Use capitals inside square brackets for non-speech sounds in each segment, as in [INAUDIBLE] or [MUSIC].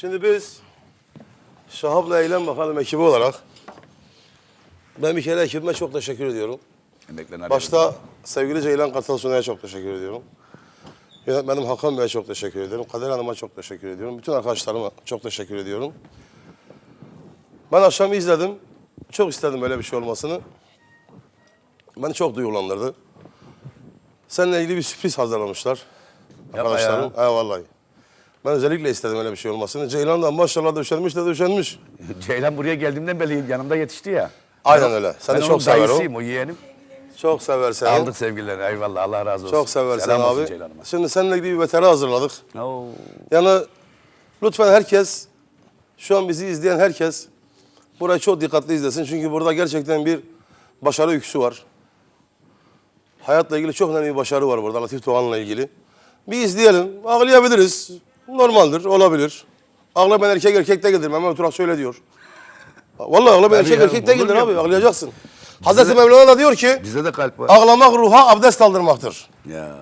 Şimdi biz Şahab'la Eylem Bakalım ekibi olarak ben bir kere ekibime çok teşekkür ediyorum. Emeklerine Başta sevgili Ceylan Katalsuna'ya çok teşekkür ediyorum. Yönetmenim Hakan Bey'e çok teşekkür ediyorum. Kader Hanım'a çok teşekkür ediyorum. Bütün arkadaşlarıma çok teşekkür ediyorum. Ben akşam izledim. Çok istedim böyle bir şey olmasını. Beni çok duygulandırdı. Seninle ilgili bir sürpriz hazırlamışlar. Yapma Arkadaşlarım. Ha vallahi. Ben özellikle istedim öyle bir şey olmasını. Ceylan da maşallah döşenmiş de döşenmiş. [LAUGHS] Ceylan buraya geldiğimden beri yanımda yetişti ya. Aynen öyle. Seni ben çok sever o. o yeğenim. Çok sever seni. Aldık sevgilerini eyvallah Allah razı olsun. Çok sever seni abi. Ceylan'ıma. Şimdi seninle ilgili bir veteri hazırladık. Oo. Yani lütfen herkes, şu an bizi izleyen herkes burayı çok dikkatli izlesin. Çünkü burada gerçekten bir başarı öyküsü var. Hayatla ilgili çok önemli bir başarı var burada Latif Doğan'la ilgili. Bir izleyelim. Ağlayabiliriz. Normaldir, olabilir. Ağlamayan erkek erkek değildir. Mehmet Oturak şöyle diyor. Vallahi ağlamayan Tabii erkek ya, erkek olur değildir mu abi. ya? Ağlayacaksın. Hazreti Mevlana da diyor ki Bizde de kalp var. ağlamak ruha abdest aldırmaktır. Ya.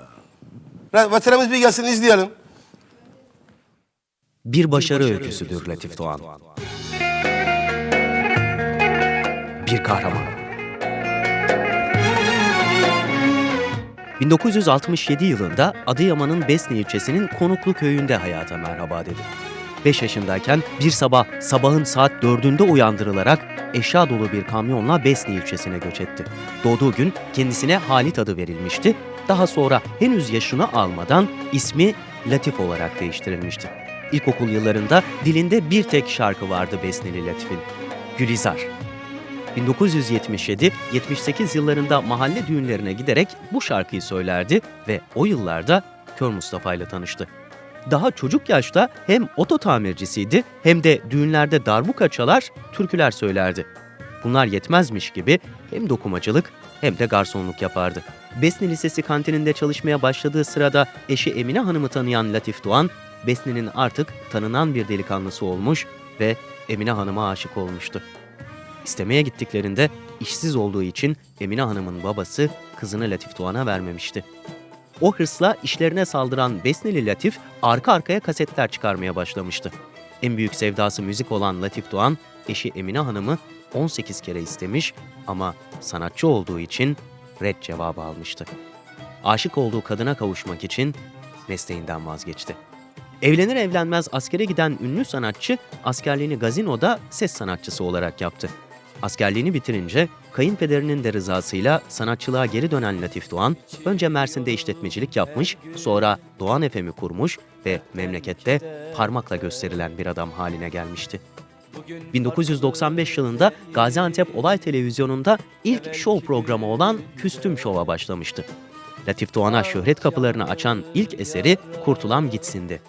Veterimiz bir gelsin izleyelim. bir başarı öyküsüdür Latif Doğan. Bir kahraman. 1967 yılında Adıyaman'ın Besni ilçesinin Konuklu köyünde hayata merhaba dedi. 5 yaşındayken bir sabah sabahın saat 4'ünde uyandırılarak eşya dolu bir kamyonla Besni ilçesine göç etti. Doğduğu gün kendisine Halit adı verilmişti. Daha sonra henüz yaşını almadan ismi Latif olarak değiştirilmişti. İlkokul yıllarında dilinde bir tek şarkı vardı Besneli Latif'in. Gülizar. 1977-78 yıllarında mahalle düğünlerine giderek bu şarkıyı söylerdi ve o yıllarda Kör Mustafa ile tanıştı. Daha çocuk yaşta hem oto tamircisiydi hem de düğünlerde darbuka çalar, türküler söylerdi. Bunlar yetmezmiş gibi hem dokumacılık hem de garsonluk yapardı. Besni Lisesi kantininde çalışmaya başladığı sırada eşi Emine Hanım'ı tanıyan Latif Doğan, Besni'nin artık tanınan bir delikanlısı olmuş ve Emine Hanım'a aşık olmuştu. İstemeye gittiklerinde işsiz olduğu için Emine Hanım'ın babası kızını Latif Doğan'a vermemişti. O hırsla işlerine saldıran Besneli Latif arka arkaya kasetler çıkarmaya başlamıştı. En büyük sevdası müzik olan Latif Doğan, eşi Emine Hanım'ı 18 kere istemiş ama sanatçı olduğu için red cevabı almıştı. Aşık olduğu kadına kavuşmak için mesleğinden vazgeçti. Evlenir evlenmez askere giden ünlü sanatçı askerliğini gazinoda ses sanatçısı olarak yaptı. Askerliğini bitirince kayınpederinin de rızasıyla sanatçılığa geri dönen Latif Doğan, önce Mersin'de işletmecilik yapmış, sonra Doğan FM'i kurmuş ve memlekette parmakla gösterilen bir adam haline gelmişti. 1995 yılında Gaziantep Olay Televizyonu'nda ilk show programı olan Küstüm Şov'a başlamıştı. Latif Doğan'a şöhret kapılarını açan ilk eseri Kurtulam Gitsin'di.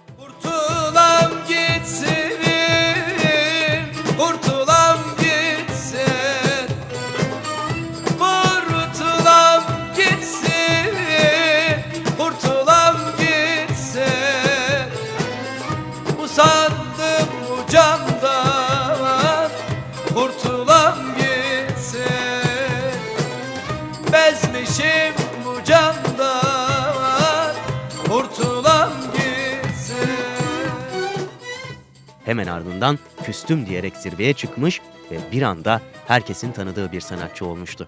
Hemen ardından küstüm diyerek zirveye çıkmış ve bir anda herkesin tanıdığı bir sanatçı olmuştu.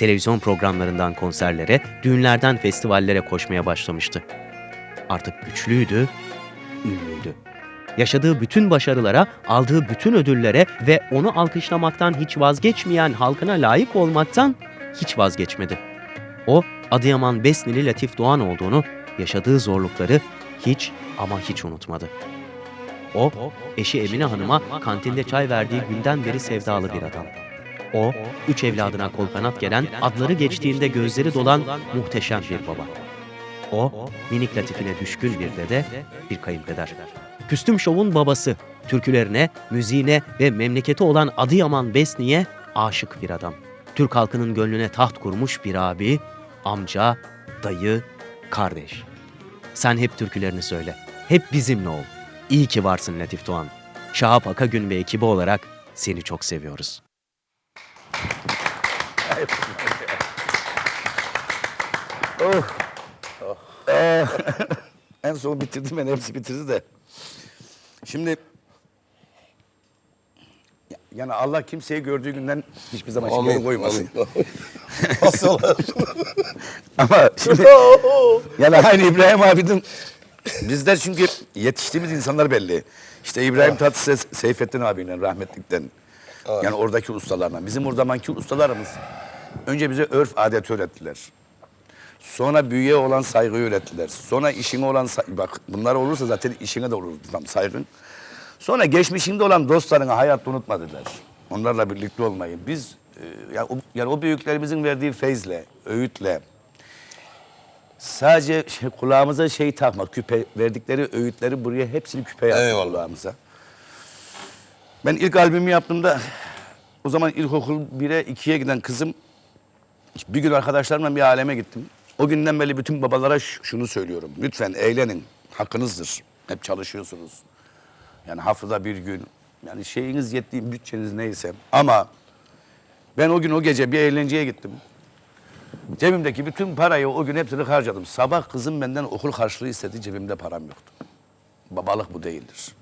Televizyon programlarından konserlere, düğünlerden festivallere koşmaya başlamıştı. Artık güçlüydü, ünlüydü. Yaşadığı bütün başarılara, aldığı bütün ödüllere ve onu alkışlamaktan hiç vazgeçmeyen halkına layık olmaktan hiç vazgeçmedi. O, Adıyaman Besnili Latif Doğan olduğunu, yaşadığı zorlukları hiç ama hiç unutmadı. O, eşi Emine Hanım'a kantinde çay verdiği günden beri sevdalı bir adam. O, üç evladına kol kanat gelen, adları geçtiğinde gözleri dolan muhteşem bir baba. O, minik latifine düşkün bir dede, bir kayınpeder. Küstüm Şov'un babası, türkülerine, müziğine ve memleketi olan Adıyaman Besni'ye aşık bir adam. Türk halkının gönlüne taht kurmuş bir abi, amca, dayı, kardeş. Sen hep türkülerini söyle. Hep bizimle ol. İyi ki varsın Latif Doğan. Şahap Akagün ve ekibi olarak seni çok seviyoruz. En son bitirdim ben hepsi bitirdi de. Şimdi ya- yani Allah kimseyi gördüğü günden hiçbir zaman şikayet koymasın. Nasıl? [LAUGHS] Ama şimdi [LAUGHS] yani aynı İbrahim abinin bizler çünkü yetiştiğimiz insanlar belli. İşte İbrahim Tatlıses, Seyfettin abiyle rahmetlikten. Yani oradaki ustalarla. Bizim o zamanki ustalarımız önce bize örf adet öğrettiler. Sonra büyüye olan saygıyı öğrettiler. Sonra işine olan say- bak bunlar olursa zaten işine de olur tam saygın. Sonra geçmişinde olan dostlarını hayatta unutma dediler. Onlarla birlikte olmayı. Biz e, yani, o, yani o büyüklerimizin verdiği feyzle, öğütle, sadece şey, kulağımıza şey takma, küpe verdikleri öğütleri buraya hepsini küpe yaptık Eyvallah. kulağımıza. Ben ilk albümü yaptığımda o zaman ilkokul 1'e 2'ye giden kızım bir gün arkadaşlarımla bir aleme gittim. O günden beri bütün babalara şunu söylüyorum. Lütfen eğlenin. Hakkınızdır. Hep çalışıyorsunuz. Yani haftada bir gün. Yani şeyiniz yettiği bütçeniz neyse. Ama ben o gün o gece bir eğlenceye gittim. Cebimdeki bütün parayı o gün hepsini harcadım. Sabah kızım benden okul harçlığı istedi. Cebimde param yoktu. Babalık bu değildir.